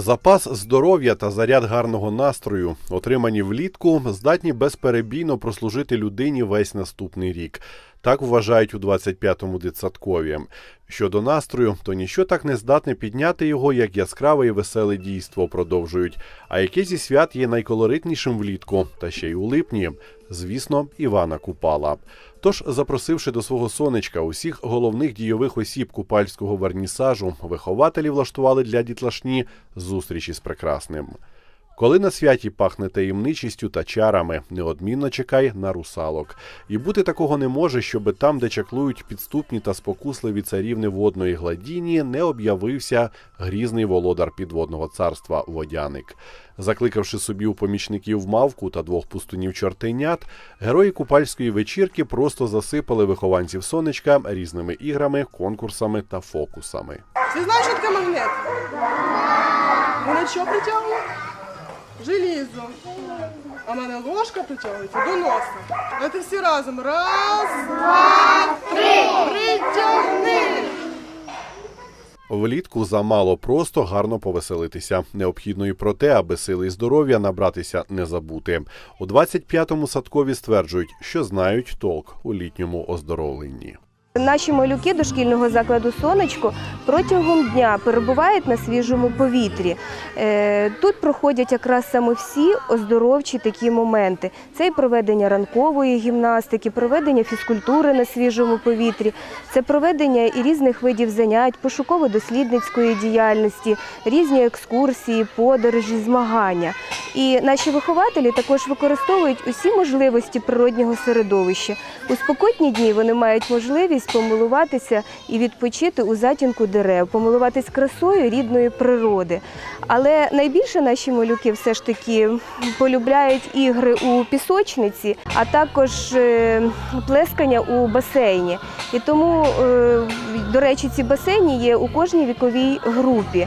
Запас здоров'я та заряд гарного настрою, отримані влітку, здатні безперебійно прослужити людині весь наступний рік. Так вважають у 25-му дитсадкові. Щодо настрою, то ніщо так не здатне підняти його, як яскраве і веселе дійство, продовжують. А яке зі свят є найколоритнішим влітку, та ще й у липні? Звісно, Івана Купала. Тож, запросивши до свого сонечка усіх головних дійових осіб купальського вернісажу, вихователі влаштували для дітлашні зустрічі з прекрасним. Коли на святі пахне таємничістю та чарами, неодмінно чекай на русалок. І бути такого не може, щоби там, де чаклують підступні та спокусливі царівни водної гладіні, не об'явився грізний володар підводного царства водяник. Закликавши собі у помічників мавку та двох пустунів чортенят, герої купальської вечірки просто засипали вихованців сонечка різними іграми, конкурсами та фокусами. Ти знаєш, що таке магнит? Мене що притягує? Желізо. А мене ложка притягується до носа. Давайте всі разом. Раз, два, три. Притягни. Влітку замало просто гарно повеселитися. Необхідно і про те, аби сили і здоров'я набратися не забути. У 25-му садкові стверджують, що знають толк у літньому оздоровленні. Наші малюки дошкільного закладу сонечко протягом дня перебувають на свіжому повітрі. Е, Тут проходять якраз саме всі оздоровчі такі моменти. Це і проведення ранкової гімнастики, проведення фізкультури на свіжому повітрі, це проведення і різних видів занять, пошуково-дослідницької діяльності, різні екскурсії, подорожі, змагання. І наші вихователі також використовують усі можливості природнього середовища. У спокотні дні вони мають можливість помилуватися і відпочити у затінку дерев, помилуватись красою рідної природи. Але найбільше наші малюки все ж таки полюбляють ігри у пісочниці, а також е, плескання у басейні. І тому, е, до речі, ці басейні є у кожній віковій групі.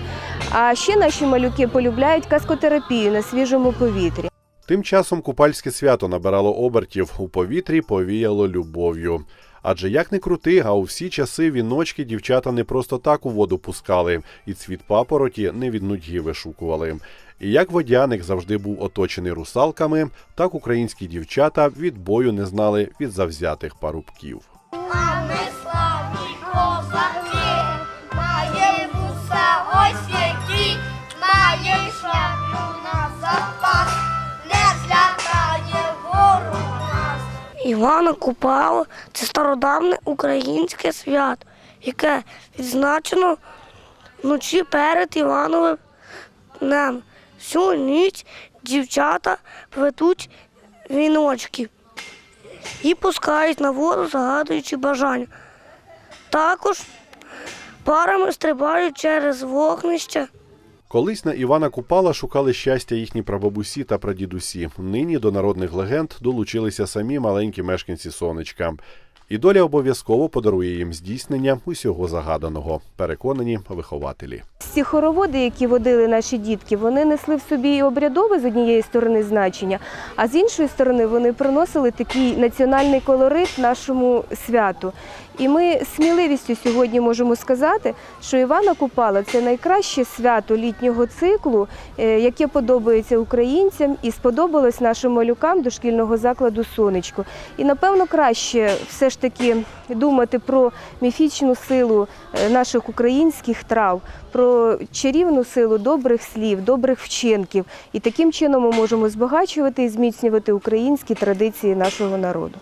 А ще наші малюки полюбляють каскотерапію на свіжому повітрі. Тим часом купальське свято набирало обертів у повітрі, повіяло любов'ю. Адже як не крути, а у всі часи віночки дівчата не просто так у воду пускали, і цвіт папороті не від нудьги вишукували. І як водяник завжди був оточений русалками, так українські дівчата від бою не знали від завзятих парубків. Івана Купала це стародавне українське свято, яке відзначено вночі перед Івановим днем. Всю ніч дівчата плетуть віночки і пускають на воду, загадуючи бажання. Також парами стрибають через вогнище. Колись на Івана Купала шукали щастя їхні прабабусі та прадідусі. Нині до народних легенд долучилися самі маленькі мешканці сонечка. І доля обов'язково подарує їм здійснення усього загаданого, переконані вихователі. Ці хороводи, які водили наші дітки, вони несли в собі і обрядове з однієї сторони значення, а з іншої сторони вони приносили такий національний колорит нашому святу. І ми сміливістю сьогодні можемо сказати, що Івана Купала це найкраще свято літнього циклу, е, яке подобається українцям і сподобалось нашим малюкам дошкільного закладу Сонечко. І напевно краще все ж таки думати про міфічну силу е, наших українських трав, про чарівну силу добрих слів, добрих вчинків. І таким чином ми можемо збагачувати і зміцнювати українські традиції нашого народу.